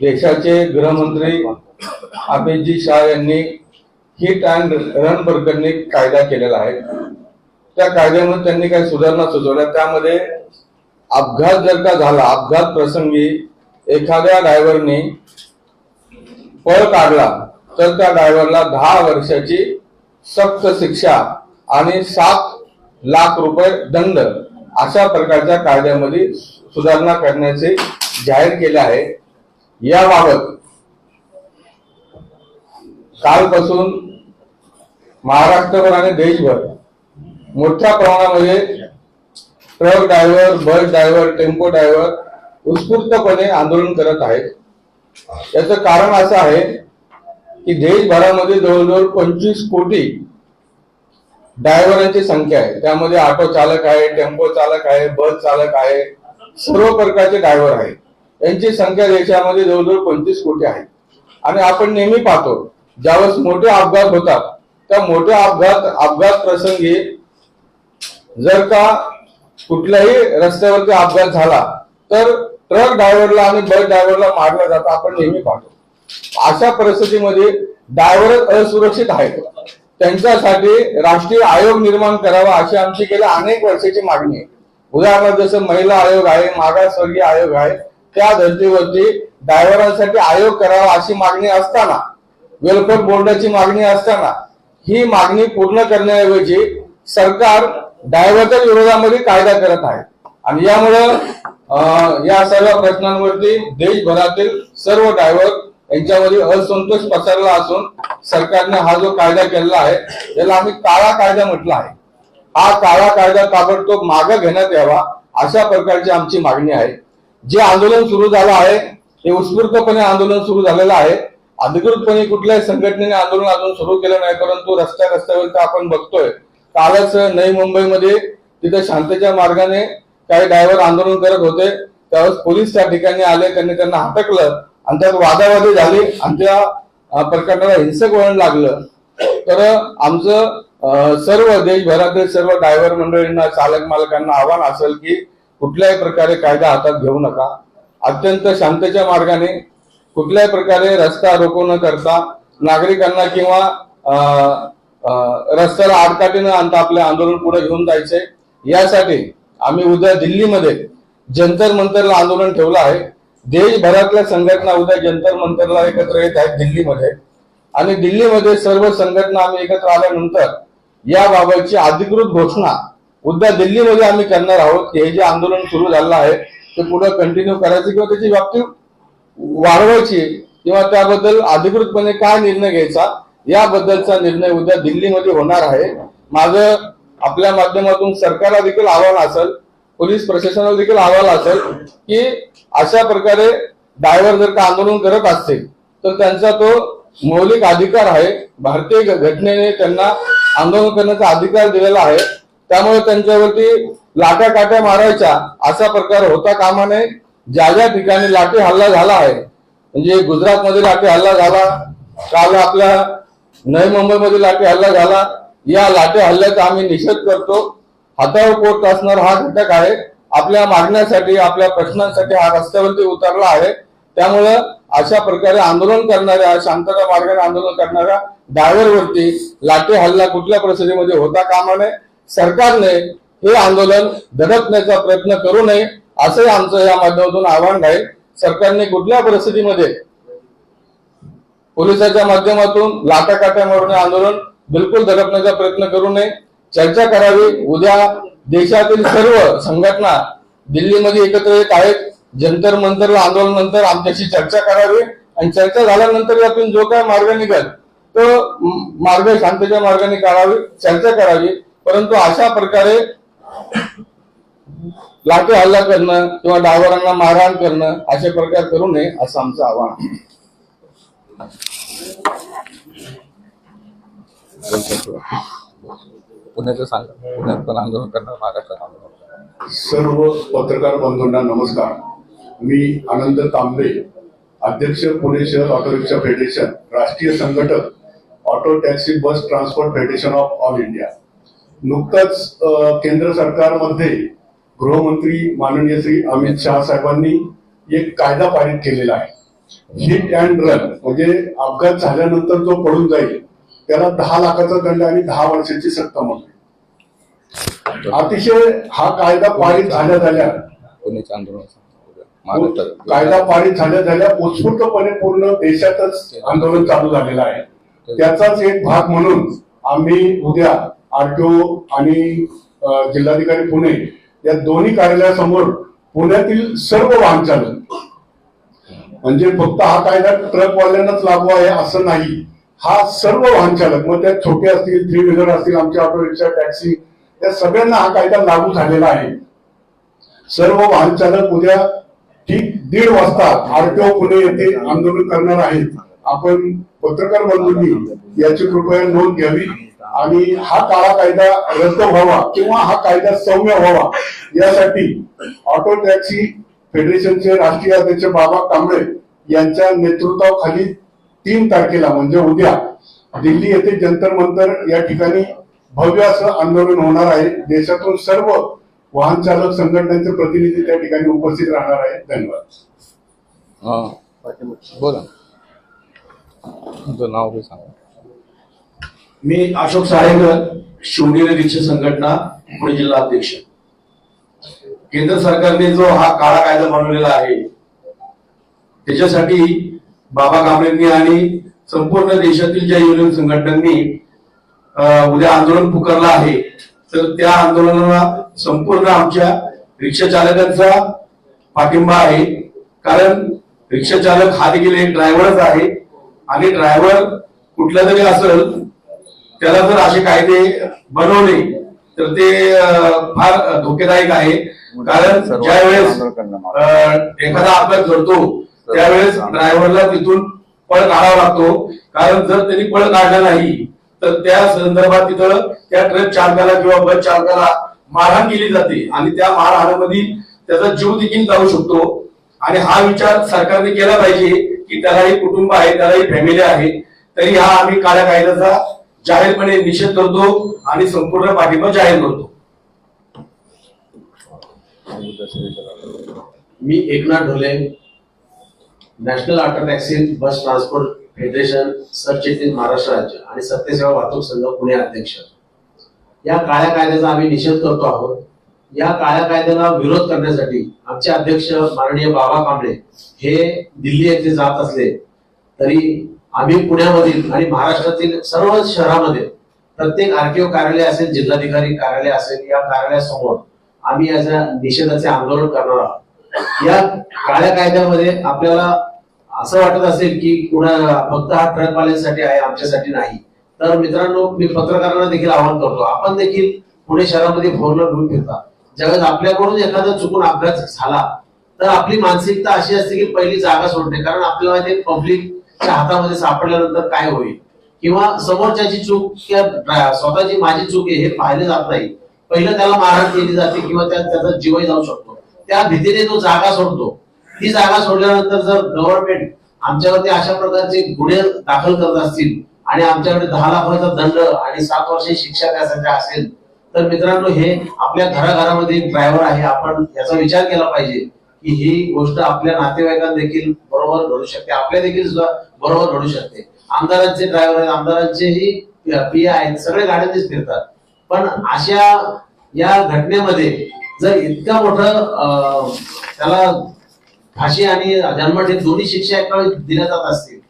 देशाचे गृहमंत्री अमितजी शाह यांनी हिट अँड रन प्रकरणी कायदा केलेला आहे. त्या कायद्यामध्ये त्यांनी काही सुधारणा सुचवल्या. त्यामध्ये अपघात जर का झाला अपघात प्रसंगी एखाद्या ड्रायव्हरने पळ काढला तर त्या ड्रायव्हरला दहा वर्षाची सक्त शिक्षा आणि सात लाख रुपये दंड अशा प्रकारच्या कायद्यामध्ये सुधारणा करण्याचे जाहीर केले आहे. याबाबत कालपासून महाराष्ट्रभर आणि देशभर मोठ्या प्रमाणामध्ये truck driver bus driver tempo driver उत्स्फूर्तपणे आंदोलन करत आहेत. याचं कारण असं आहे की देशभरामध्ये जवळजवळ पंचवीस कोटी ड्रायव्हरांची संख्या आहे. त्यामध्ये ऑटो चालक आहे टेम्पो चालक आहे बस चालक आहे सर्व प्रकारचे ड्रायव्हर आहेत. यांची संख्या देशामध्ये जवळजवळ पंचवीस कोटी आहे. आणि आपण नेहमी पाहतो ज्यावेळेस मोठे अपघात होतात त्या मोठ्या अपघात अपघात प्रसंगी जर का कुठल्याही रस्त्यावरती अपघात झाला तर ट्रक ड्रायव्हरला आणि बस ड्रायव्हरला मारलं जातं आपण नेहमी पाहतो. अशा परिस्थितीमध्ये ड्रायव्हरच असुरक्षित आहेत. त्यांच्यासाठी राष्ट्रीय आयोग निर्माण करावा अशी आमची गेल्या अनेक वर्षाची मागणी आहे. उदाहरणार्थ जसं महिला आयोग आहे मागासवर्गीय आयोग आहे त्या धर्तीवरती ड्रायव्हरांसाठी आयोग करावा अशी मागणी असताना वेलफेअर बोर्डाची मागणी असताना ही मागणी पूर्ण करण्याऐवजी सरकार ड्रायव्हरच्या विरोधामध्ये कायदा करत आहे. आणि यामुळं या सर्व प्रश्नांवरती देशभरातील सर्व ड्रायव्हर यांच्यामध्ये असंतोष पसरला असून सरकारने हा जो कायदा केलेला आहे त्याला आम्ही काळा कायदा म्हटला आहे. हा काळा कायदा ताबडतोब मागे घेण्यात यावा अशा प्रकारची आमची मागणी आहे. जे आंदोलन सुरू झालं आहे ते उत्स्फूर्तपणे आंदोलन सुरू झालेलं आहे. अधिकृतपणे कुठल्याही संघटनेने आंदोलन अजून सुरू केलं नाही परंतु रस्त्या रस्त्यावर आपण बघतोय. कालच नवी मुंबईमध्ये तिथे शांततेच्या मार्गाने काही ड्रायव्हर आंदोलन करत होते. त्यावेळेस पोलीस त्या ठिकाणी आले त्यांनी त्यांना हटकलं आणि त्यात वादावादी झाली. आणि त्या प्रकरणाला हिंसक वळण लागलं. तर आमचं सर्व देशभरातील सर्व ड्रायव्हर मंडळींना चालक मालकांना आव्हान असेल की कुठल्याही प्रकारे कायदा हातात घेऊ नका. अत्यंत शांततेच्या मार्गाने कुठल्याही प्रकारे रस्ता रोको न करता नागरिकांना किंवा रस्त्याला आडकाठी न आणता आपले आंदोलन पुढे घेऊन जायचे. यासाठी आम्ही उद्या दिल्लीमध्ये जंतर मंतरला आंदोलन ठेवलं आहे. देशभरातल्या संघटना उद्या जंतर मंतरला एकत्र येत आहेत दिल्लीमध्ये. आणि दिल्लीमध्ये सर्व संघटना आम्ही एकत्र आल्यानंतर याबाबतची अधिकृत घोषणा उद्या दिल्लीमध्ये आम्ही करणार आहोत. की हे जे आंदोलन सुरू झालेलं आहे ते पुढे कंटिन्यू करायचं किंवा त्याची व्याप्ती वाढवायची किंवा त्याबद्दल अधिकृतपणे काय निर्णय घ्यायचा याबद्दलचा निर्णय उद्या दिल्लीमध्ये होणार आहे. माझं आपल्या माध्यमातून सरकारला देखील आव्हान असेल पोलीस प्रशासनाला देखील आव्हान असेल की अशा प्रकारे ड्रायव्हर जर का आंदोलन करत असतील तर त्यांचा तो मौलिक अधिकार आहे. भारतीय घटनेने त्यांना आंदोलन करण्याचा अधिकार दिलेला आहे. त्यामुळे त्यांच्यावरती लाट्या काट्या मारायच्या असा प्रकार होता कामा नये ज्या ज्या ठिकाणी लाठी हल्ला झाला आहे म्हणजे गुजरातमध्ये लाठी हल्ला झाला काल आपल्या नवी मुंबईमध्ये लाठी हल्ला झाला या लाटे हल्ल्याचा आम्ही निषेध करतो. हातावर पोट असणार हा घटक आहे. आपल्या मागण्यासाठी आपल्या प्रश्नांसाठी हा रस्त्यावरती उतरला आहे. त्यामुळं अशा प्रकारे आंदोलन करणाऱ्या शांतता मार्गाने आंदोलन करणाऱ्या ड्रायव्हरवरती लाटे हल्ला कुठल्या परिस्थितीमध्ये होता कामा नये सरकारने हे आंदोलन दडपण्याचा प्रयत्न करू नये असंही आमचं या माध्यमातून आव्हान राहील सरकारने कुठल्या परिस्थितीमध्ये पोलिसाच्या माध्यमातून लाटाकाट्या मारून आंदोलन बिलकुल दडपण्याचा प्रयत्न करू नये? चर्चा करावी. उद्या देशातील सर्व संघटना दिल्लीमध्ये एकत्र येत आहेत. जंतर मंतरला आंदोलन नंतर आमच्याशी चर्चा करावी. आणि चर्चा झाल्यानंतर यातून जो काय मार्ग निघेल तो मार्ग शांततेच्या मार्गाने काढावी चर्चा करावी. परंतु अशा प्रकारे लाठी हल्ला करणं किंवा ड्रायव्हरांना मारहाण करणं असे प्रकार करू नये असं आमचं आव्हान आहे. पुण्याचं सांगा. पुण्यात पण आंदोलन करणार महाराष्ट्रात आंदोलन करणार. सर्व पत्रकार बंधूंना नमस्कार. मी आनंद तांबे अध्यक्ष पुणे शहर ऑटो रिक्षा फेडरेशन राष्ट्रीय संघटक auto taxi bus transport federation of all India. नुकतंच केंद्र सरकारमध्ये गृहमंत्री माननीय श्री अमित शहा साहेबांनी एक कायदा पारित केलेला आहे. हिट अँड रन म्हणजे अपघात झाल्यानंतर जो पडून जाईल त्याला दहा लाखाचा दंड आणि दहा वर्षाची सक्तमत अतिशय हा कायदा पारित झाल्या झाल्या. कायदा पारित झाल्या झाल्या उत्स्फूर्तपणे पूर्ण देशातच आंदोलन चालू झालेलं आहे. त्याचाच एक भाग म्हणून आम्ही उद्या आरटीओ आणि जिल्हाधिकारी पुणे या दोन्ही कार्यालयासमोर पुण्यातील सर्व वाहन चालक म्हणजे फक्त हा कायदा ट्रकवाल्यांनाच लागू आहे असं नाही. हा सर्व वाहन चालक मग त्या छोटे असतील थ्री व्हीलर असतील आमचे ऑटो रिक्षा टॅक्सी या सगळ्यांना हा कायदा लागू झालेला आहे. सर्व वाहन चालक उद्या ठीक दीड वाजता आरटीओ पुणे येथे आंदोलन करणार आहेत. आपण पत्रकार बंधूंनी याची कृपया नोंद घ्यावी. आणि हा काळा कायदा रद्द व्हावा किंवा हा कायदा सौम्य व्हावा यासाठी ऑटो टॅक्सी फेडरेशनचे राष्ट्रीय अध्यक्ष बाबा कांबळे यांच्या नेतृत्वाखाली तीन तारखेला म्हणजे उद्या दिल्ली येथे जंतर मंतर या ठिकाणी भव्य असं आंदोलन होणार आहे. देशातून सर्व वाहन चालक संघटनेचे प्रतिनिधी त्या ठिकाणी उपस्थित राहणार आहेत. धन्यवाद. हा. बोला. तुमचं नाव सांगा? मी अशोक साळेकर शिवनेरी रिक्षा संघटना पुणे जिल्हा अध्यक्ष. केंद्र सरकारने जो हा काळा कायदा बनवलेला आहे त्याच्यासाठी बाबा कांबळेंनी आणि संपूर्ण देशातील ज्या युनियन संघटनांनी उद्या आंदोलन पुकारलं आहे तर त्या आंदोलनाला संपूर्ण आमच्या रिक्षा चालकांचा पाठिंबा आहे. कारण रिक्षा चालक हा देखील एक ड्रायव्हरच आहे आणि ड्रायव्हर कुठला तरी असेल त्याला जर असे कायदे बनवले तर ते फार धोकेदायक आहे. कारण ज्यावेळेस एखादा अपघात घडतो त्यावेळेस ड्रायव्हरला तिथून पळ काढावा लागतो. कारण जर त्यांनी पळ काढला नाही तर त्या संदर्भात तिथं त्या ट्रक चालकाला किंवा बस चालकाला मारहाण केली जाते. आणि त्या मारहाणामध्ये त्याचा जीव देखील जाऊ शकतो. आणि हा विचार सरकारने केला पाहिजे की त्यालाही कुटुंब आहे त्यालाही फॅमिली आहे. तरी हा आम्ही काळ्या कायद्याचा जाहीरपणे निषेध करतो आणि संपूर्ण पाठिंबा जाहीर करतो. मी Eknath Dhole national auto taxi bus transport federation सरचिटणीस महाराष्ट्र राज्य आणि सत्यसेवा वाहतूक संघ पुणे अध्यक्ष या काळ्या कायद्याचा आम्ही निषेध करतो आहोत. या काळ्या कायद्याला विरोध करण्यासाठी आमचे अध्यक्ष माननीय बाबा कांबळे हे दिल्ली येथे जात असले तरी आम्ही पुण्यामधील आणि महाराष्ट्रातील सर्व शहरामध्ये प्रत्येक आरटीओ कार्यालय असेल जिल्हाधिकारी कार्यालय असेल या कार्यालयासमोर आम्ही याच्या निषेधाचे आंदोलन करणार आहोत. या काळ्या कायद्यामध्ये आपल्याला असं वाटत असेल की कुणा फक्त हा ट्रकवाल्यांसाठी आहे आमच्यासाठी नाही. तर मित्रांनो मी पत्रकारांना देखील आवाहन करतो आपण देखील पुणे शहरामध्ये फोरला घेऊन फिरता. जगात आपल्याकडून एखादा चुकून अपघात झाला तर आपली मानसिकता अशी असते की पहिली जागा सोडणे कारण आपल्याला पब्लिक त्या हातामध्ये सापडल्यानंतर काय होईल? किंवा समोरच्याची चूक किंवा स्वतःची माझी चूक आहे हे पाहिले जात नाही. पहिलं त्याला मारहाण केली जाते किंवा त्या त्याचा जीवही जाऊ शकतो. त्या भीतीने तो जागा सोडतो. ती जागा सोडल्यानंतर जर गव्हर्नमेंट आमच्यावरती अशा प्रकारचे गुन्हे दाखल करत असतील आणि आमच्याकडे दहा लाखाचा दंड आणि सात वर्ष शिक्षा त्यासाठी असेल तर मित्रांनो हे आपल्या घराघरामध्ये ड्रायव्हर आहे. आपण याचा विचार केला पाहिजे. की ही गोष्ट आपल्या नातेवाईकांना देखील बरोबर घडू शकते. आपल्या देखील सुद्धा बरोबर घडू शकते. आमदारांचे ड्रायव्हर आहेत आमदारांचेही पी आहेत सगळे गाड्यांनीच फिरतात. पण अशा या घटनेमध्ये जर इतका मोठं त्याला फाशी आणि जन्मठेप दोन्ही शिक्षा एका दिल्या जात असतील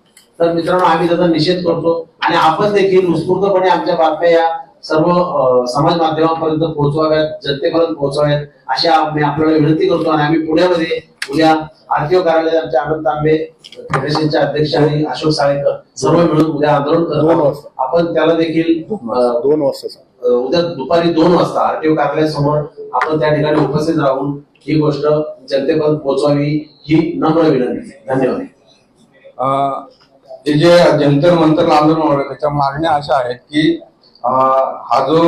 तर मित्रांनो आम्ही त्याचा निषेध करतो. आणि आपण देखील उत्स्फूर्तपणे आमच्या बातम्या या सर्व समाज माध्यमांपर्यंत पोहोचवाव्यात जनतेपर्यंत पोहोचवाव्यात अशा आम्ही आपल्याला विनंती करतो आणि आम्ही पुण्यामध्ये उद्या आरटीओ कार्यालयात आमचे आनंद तांबे फेडरेशनचे अध्यक्ष आणि अशोक साळेकर सर्व मिळून उद्या आंदोलन करत. आपण त्याला देखील दोन वाजता. उद्या दुपारी दोन वाजता आरटीओ कार्यालयासमोर आपण त्या ठिकाणी उपस्थित राहून ही गोष्ट जनतेपर्यंत पोहोचवावी ही नम्र विनंती. धन्यवाद. अं, हे जे जंतर मंतर आंदोलन त्याच्या मागण्या अशा आहेत की हा जो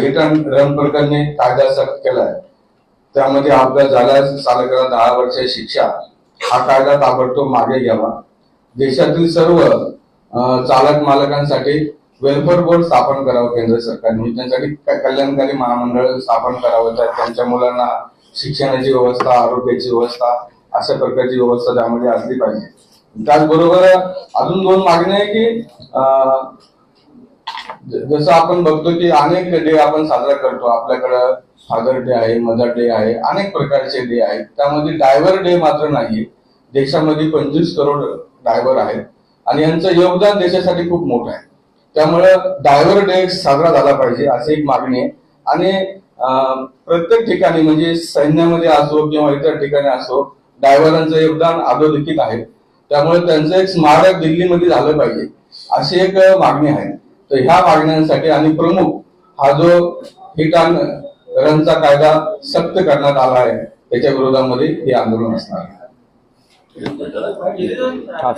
हिट रन प्रकरणी कायदा सक्त केलाय त्यामध्ये अपघात झाल्यास चालकाला दहा वर्ष शिक्षा हा कायदा ताबडतोब मागे घ्यावा. देशातील सर्व चालक मालकांसाठी वेलफेअर बोर्ड स्थापन करावं केंद्र सरकारने. त्यांसाठी कल्याणकारी महामंडळ स्थापन करावं तर त्यांच्या मुलांना शिक्षणाची व्यवस्था आरोग्याची व्यवस्था अशा प्रकारची व्यवस्था त्यामध्ये असली पाहिजे. त्याचबरोबर अजून दोन मागण्या आहे की जसं आपण बघतो की अनेक डे आपण साजरा करतो. आपल्याकडं फादर डे आहे मदर डे आहे अनेक प्रकारचे डे आहेत. त्यामध्ये डायव्हर डे मात्र नाही. देशामध्ये पंचवीस करोड डायव्हर आहेत. आणि यांचं योगदान देशासाठी खूप मोठं आहे. त्यामुळं डायव्हर डे साजरा झाला पाहिजे अशी एक मागणी आहे. आणि प्रत्येक ठिकाणी म्हणजे सैन्यामध्ये असो किंवा इतर ठिकाणी असो डायव्हरांचं योगदान अधोरेखित आहे. त्यामुळे त्यांचं एक स्मारक दिल्लीमध्ये झालं पाहिजे अशी एक मागणी आहे. तर ह्या मागण्यांसाठी आणि प्रमुख हा जो हिट रनचा कायदा सक्त करण्यात आला आहे त्याच्या विरोधामध्ये हे आंदोलन असणार आहे. हा